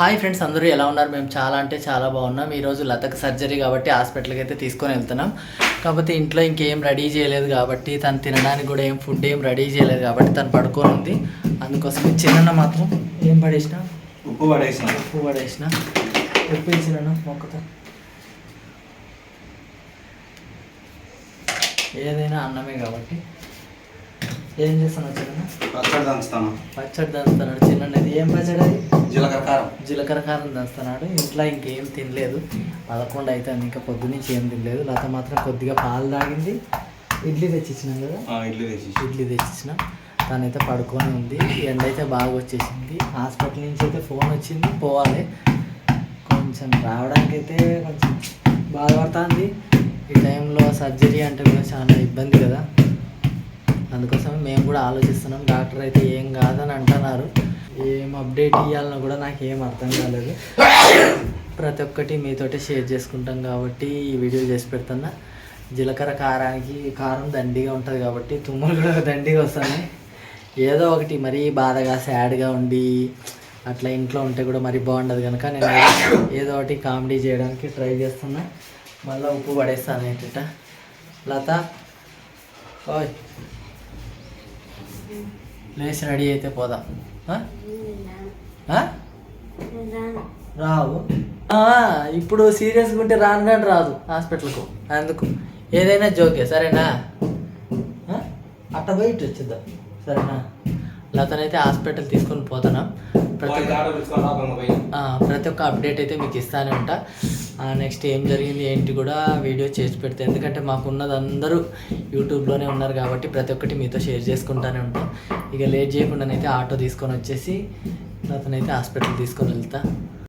Hi friends అందరూ ఎలా ఉన్నారు? మేము చాలా అంటే చాలా బాగున్నాం. ఈరోజు లతకు సర్జరీ కాబట్టి హాస్పిటల్కి అయితే తీసుకొని వెళ్తున్నాం. కాకపోతే ఇంట్లో ఇంకేం రెడీ చేయలేదు కాబట్టి తను తినడానికి కూడా ఏం ఫుడ్ ఏం రెడీ చేయలేదు కాబట్టి తను పడుకొని ఉంది. అందుకోసం చిన్న మాత్రం ఏం పడేసిన? ఉప్పు పడేసిన. ఉప్పు పడేసిన. ఉప్పు ఇచ్చిన మొక్కతో? ఏదైనా అన్నమే కాబట్టి. ఏం చేస్తున్నావు చిన్న పచ్చడి దంచుతాను. పచ్చడి దంచుతున్నాడు చిన్న ఏం పచ్చడి అది? జీలకర్ర కారం దంచుతున్నాడు ఇంట్లో ఇంకేం తినలేదు. పదకొండు అవుతుంది ఇంకా పొద్దునుంచి ఏం తినలేదు. లత మాత్రం కొద్దిగా పాలు తాగింది. ఇడ్లీ తెచ్చిచ్చినాం కదా? ఇడ్లీ తెచ్చి ఇడ్లీ తెచ్చిచ్చినాం. తనైతే పడుకొని ఉంది. ఎండ అయితే బాగా వచ్చేసింది. హాస్పిటల్ నుంచి అయితే ఫోన్ వచ్చింది. పోవాలి. కొంచెం రావడానికి అయితే కొంచెం బాధపడుతుంది. ఈ టైంలో సర్జరీ అంటే కూడా చాలా ఇబ్బంది కదా. అందుకోసం మేము కూడా ఆలోచిస్తున్నాం. డాక్టర్ అయితే ఏం కాదని అంటున్నారు. ఏం అప్డేట్ ఇవ్వాలన్నా కూడా నాకు ఏం అర్థం కాలేదు. ప్రతి ఒక్కటి మీతోటే షేర్ చేసుకుంటాం కాబట్టి ఈ వీడియో చేసి పెడుతున్నా జీలకర్ర కారానికి కారం దండిగా ఉంటుంది కాబట్టి తుమ్ములు కూడా దండిగా వస్తాయి ఏదో ఒకటి మరీ బాధగా సాడ్గా ఉండి అట్లా ఇంట్లో ఉంటే కూడా మరి బాగుండదు కనుక నేను ఏదో- ఒకటి కామెడీ చేయడానికి ట్రై చేస్తున్నా. మళ్ళీ ఉప్పు పడేస్తాను ఏంటట? లత ఓయ్. లేచి రెడీ అయితే పోదాం. రావు. ఇప్పుడు సీరియస్గా ఉంటే రాను రాను రాదు హాస్పిటల్కు. అందుకు. ఏదైనా జోకే సరేనా? అట్ట బయట వచ్చిద్దాం సరేనా? లతనైతే హాస్పిటల్ తీసుకొని పోతున్నాం ప్రతి ప్రతి ఒక్క అప్డేట్ అయితే మీకు ఇస్తానే ఉంటా. నెక్స్ట్ ఏం జరిగింది ఏంటి కూడా వీడియో చేసి పెడతా. ఎందుకంటే మాకు ఉన్నది అందరూ యూట్యూబ్లోనే ఉన్నారు కాబట్టి ప్రతి ఒక్కటి మీతో షేర్ చేసుకుంటానే ఉంటాం. ఇక లేట్ చేయకుండానైతే ఆటో తీసుకొని వచ్చేసి అతనైతే హాస్పిటల్ తీసుకొని వెళ్తా.